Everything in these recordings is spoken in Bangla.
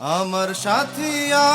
আমার সাথিয়া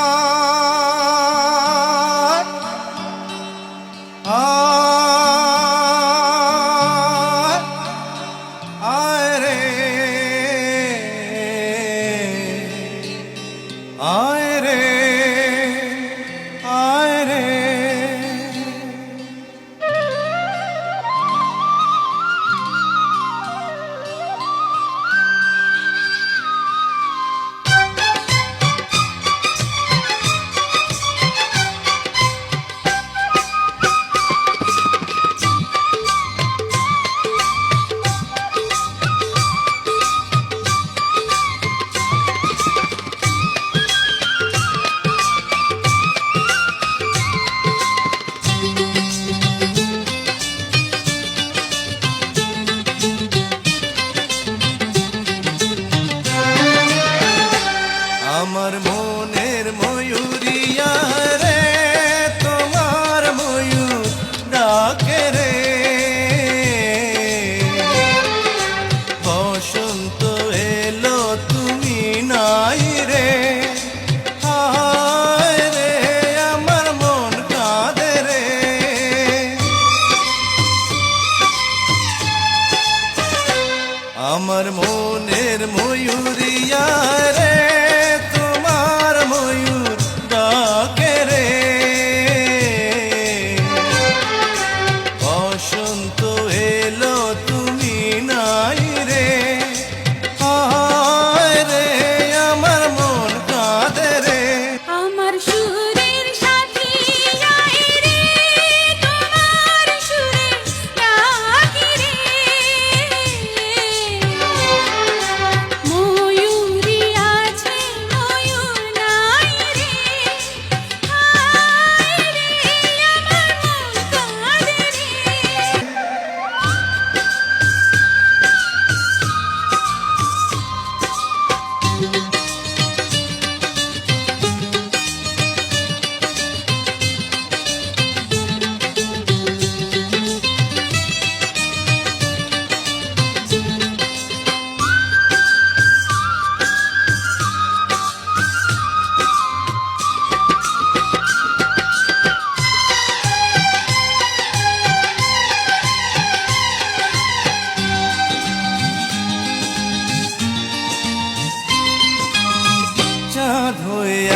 আমার মনের ময়ূরিয়া রে।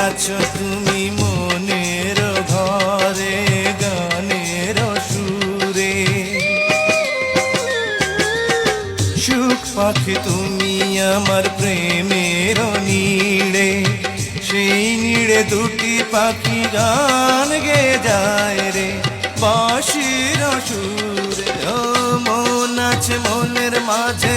আছো তুমি মনের ঘরে, গানের সুরে। সুখ পাখি তুমি আমার প্রেমের নীড়ে। সেই নীড়ে দুটি পাখি গান গে যায় রে, বাঁশির সুরে। মন আছে মনের মাঝে